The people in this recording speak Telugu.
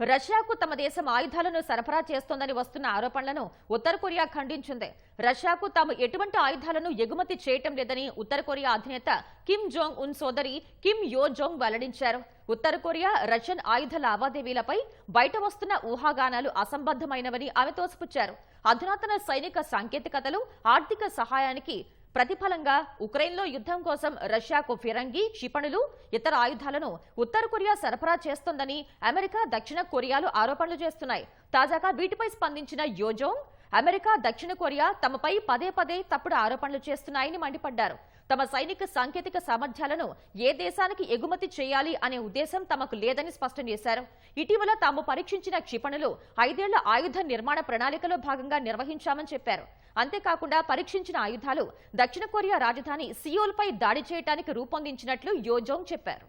రష్యాకు తమ దేశం ఆయుధాలను సరఫరా చేస్తోందని వస్తున్న ఆరోపణలను ఉత్తర కొరియా ఖండించింది. రష్యాకు తాము ఎటువంటి ఆయుధాలను ఎగుమతి చేయటం లేదని ఉత్తర కొరియా అధినేత కిమ్ జోంగ్ ఉన్ సోదరి కిమ్ యో జోంగ్ వెల్లడించారు. ఉత్తర కొరియా రష్యన్ ఆయుధ లావాదేవీలపై బయట వస్తున్న ఊహాగానాలు అసంబద్ధమైనవని ఆమె తోసిపుచ్చారు. అధునాతన సైనిక సాంకేతికతలు ఆర్థిక సహాయానికి ప్రతిఫలంగా ఉక్రెయిన్లో యుద్ధం కోసం రష్యాకు ఫిరంగి క్షిపణులు ఇతర ఆయుధాలను ఉత్తర కొరియా సరఫరా చేస్తోందని అమెరికా దక్షిణ కొరియాలు ఆరోపణలు చేస్తున్నాయి. తాజాగా వీటిపై స్పందించిన యోజోంగ్ అమెరికా దక్షిణ కొరియా తమపై పదే పదే తప్పుడు ఆరోపణలు చేస్తున్నాయని మండిపడ్డారు. తమ సైనిక సాంకేతిక సామర్థ్యాలను ఏ దేశానికి ఎగుమతి చేయాలి అనే ఉద్దేశం తమకు లేదని స్పష్టం చేశారు. ఇటీవల తాము పరీక్షించిన క్షిపణులు ఐదేళ్ళ ఆయుధ నిర్మాణ ప్రణాళికలో భాగంగా నిర్వహించామని చెప్పారు. అంతేకాకుండా పరీక్షించిన ఆయుధాలు దక్షిణ కొరియా రాజధాని సియోల్పై దాడి చేయడానికి రూపొందించినట్లు యోజోంగ్ చెప్పారు.